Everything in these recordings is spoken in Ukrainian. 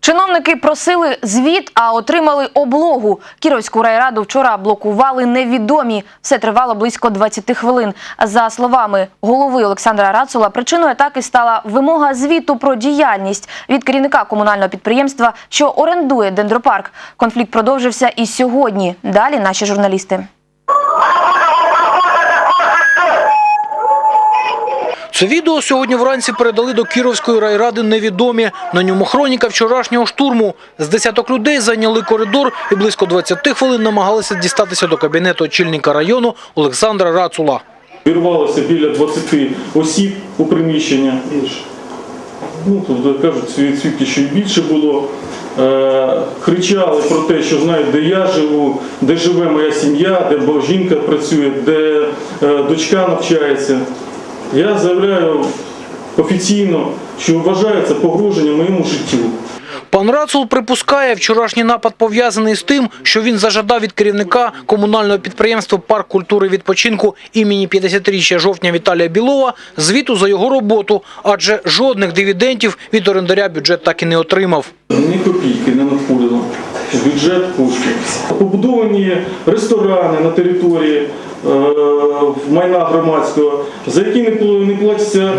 Чиновники просили звіт, а отримали облогу. Кіровську райраду вчора блокували невідомі. Все тривало близько 20 хвилин. За словами голови Олександра Рацула, причиною атаки стала вимога звіту про діяльність від керівника комунального підприємства, що орендує дендропарк. Конфлікт продовжився і сьогодні. Далі наші журналісти. Це відео сьогодні вранці передали до Кіровської райради невідомі. На ньому хроніка вчорашнього штурму. З десяток людей зайняли коридор і близько 20 хвилин намагалися дістатися до кабінету очільника району Олександра Рацула. Вірвалося біля 20 осіб у приміщення. Ну, тут кажуть, свідки що й більше було. Е, кричали про те, що знають, де я живу, де живе моя сім'я, де жінка працює, де е, дочка навчається. Я заявляю офіційно, що вважаю це погроження моєму життю. Пан Рацул припускає, вчорашній напад пов'язаний з тим, що він зажадав від керівника комунального підприємства «Парк культури відпочинку» імені 50-річчя жовтня Віталія Білова звіту за його роботу, адже жодних дивідендів від орендаря бюджет так і не отримав. Ні копійки не бюджет коштів. Побудовані ресторани на території е, майна громадського, за які не пл- не платиться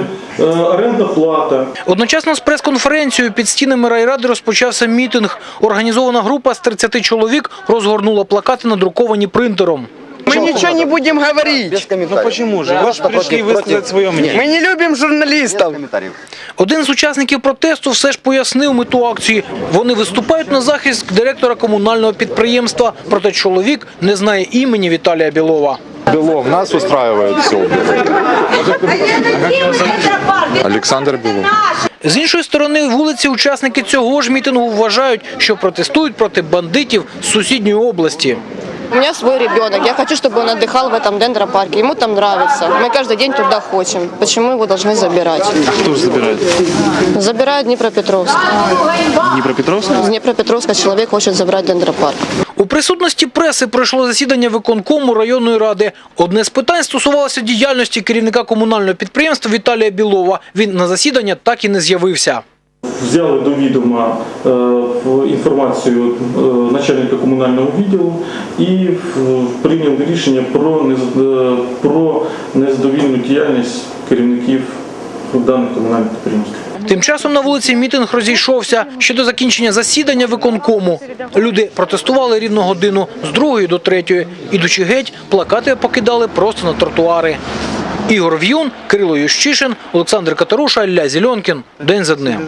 оренда плата. Одночасно з прес-конференцією під стінами райради розпочався мітинг. Організована група з 30 чоловік розгорнула плакати, надруковані принтером. Мы ничего не будем говорить. Ну почему же? Вы же пришли высказать свое мнение. Мы не любим журналистов. комментариев. Один з учасників протесту все ж пояснив мету акції. Вони виступають на захист директора комунального підприємства, проте чоловік не знає імені Віталія Білова. Белов, нас устраивает все. Александр Белов. З іншої сторони вулиці учасники цього ж мітингу вважають, що протестують проти бандитів з сусідньої області. У меня свой ребенок. Я хочу, чтобы он отдыхал в этом дендропарке. Ему там нравится. Мы каждый день туда хочем. Почему его должны забирать? Кто же забирает? Забирают Днепропетровск. Днепропетровск? С Днепропетровска человек хочет забрать дендропарк. У присутності преси пройшло засідання виконкому районної ради. Одне з питань стосувалося діяльності керівника комунального підприємства Віталія Білова. Він на засідання так і не з'явився. Взяли до відома е, інформацію е, начальника комунального відділу і е, прийняли рішення про, нез- про незадовільну діяльність керівників даних комунальних підприємств. Тим часом на вулиці мітинг розійшовся ще до закінчення засідання виконкому. Люди протестували рівно годину з другої до третьої. Ідучи геть, плакати покидали просто на тротуари. Ігор В'юн, Кирило Ющишин, Олександр Катаруша, Ілля Зільонкін. День за днем.